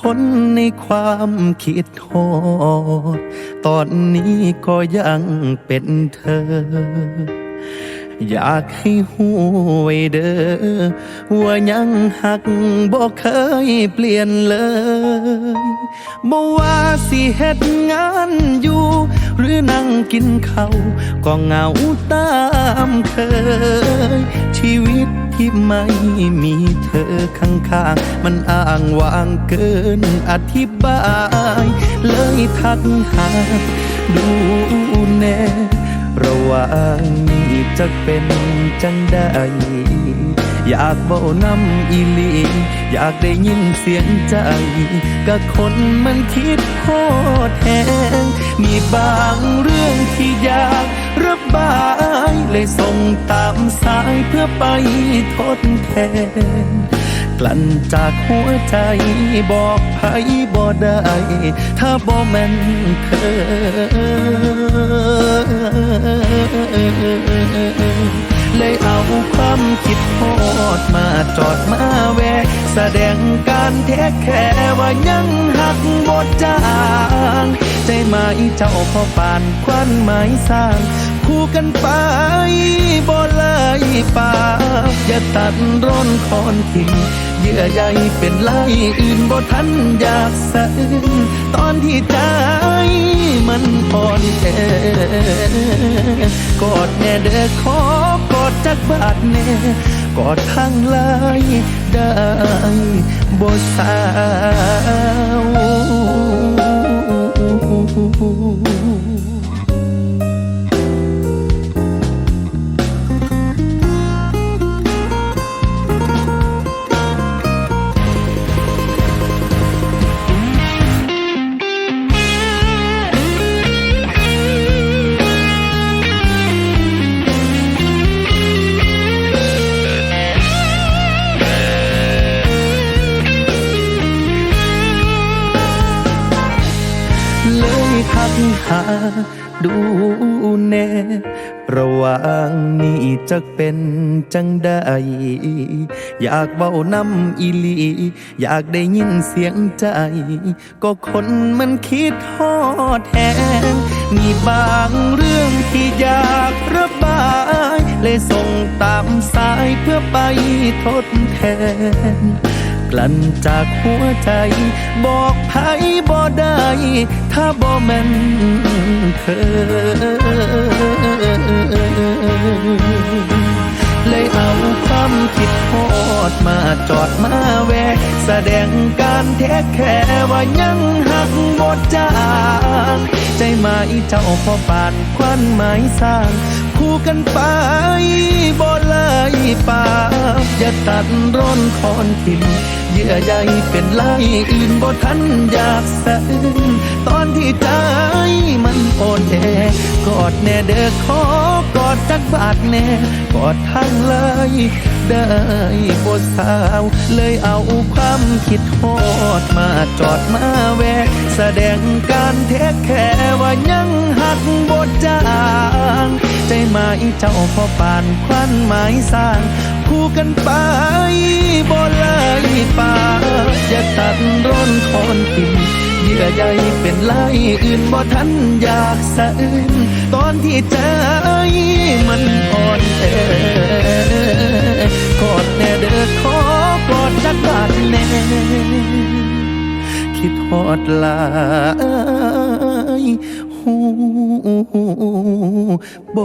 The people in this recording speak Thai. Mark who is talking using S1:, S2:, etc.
S1: คนในความคิดโหดตอนนี้ก็ยังเป็นเธอ อยากให้หูไว้เด้อว่ายังหักบ่เคยเปลี่ยนเลยบ่ว่าสิเฮ็ดงานอยู่ หรือนั่งกินข้าวก็เหงาตามเคย ชีวิตที่ไม่มีเธอข้างๆ มันอ้างว้างเกินอธิบาย เลยทักหาดูแน่ ระว่างนี้จะเป็นจังได้ อยากเบานำอีลี อยากได้ยินเสียงใจกับคนมันคิดโคตรแหงมีบางเรื่องที่อยากระบายเลยส่งตามสายเพื่อไปทดแทน กลั่นจากหัวใจบอกไผบ่ได้ถ้าบ่แม่นเธอเลยเอาความคิดโทษมาจอดมาแวะ แสดงการแท้แค่ว่ายังหักบดจาง ใจไหมเจ้าพอปานควันไม้สร้าง คู่กันไปบ่เลยป่าอย่าตัดร้อนคอนทิ้งเยื่อใยเป็นลายอื่นบ่ทันอยากสะอื้นตอนที่ใจมันอ่อนแอกอดแน่เด้อขอกอดจักบาทแน่กอดทางลายได้บ่สาว หาดูแน่ระหว่างนี้จะเป็นจังได้ อยากเบานำอีลี อยากได้ยินเสียงใจ ก็คนมันคิดฮอดแหงมีบางเรื่องที่อยากระบาย เลยส่งตามสายเพื่อไปทดแทน ลั่นจากหัวใจ บอกไผบ่ได้ถ้าบ่แม่นเธอเลยเอาความคิดโทษมาจอดมาแวะแสดงการแท้แค่ว่ายังหักบดจางใจไหมเจ้าพอปานควันไม้สร้าง กันไปบ่เลยป่าอย่าตัดร้อนคอนทิมเยื่อใยเป็นลายอื่นบ่ทันอยากสะอื้นตอนที่ใจมันอ่อนแอกอดแน่เด้อขอกอดจักบาทแน่กอดทางเลยได้บ่สาว เลยเอาความคิดโทษมาจอดมาแวะแสดงการแท้แค่ว่ายังหักบดจาง ใจไหมเจ้าพอปานควันไม้สร้างคู่กันไปบ่เลยป่าอย่าตัดร้อนคอนทิมเยื่อใยเป็นลายอื่นบ่ทันอยากสะอื้นตอนที่ใจมันอ่อนแอกอดแน่เด้อขอกอดจักบาทแน่คิดฮอดลาย หูบอ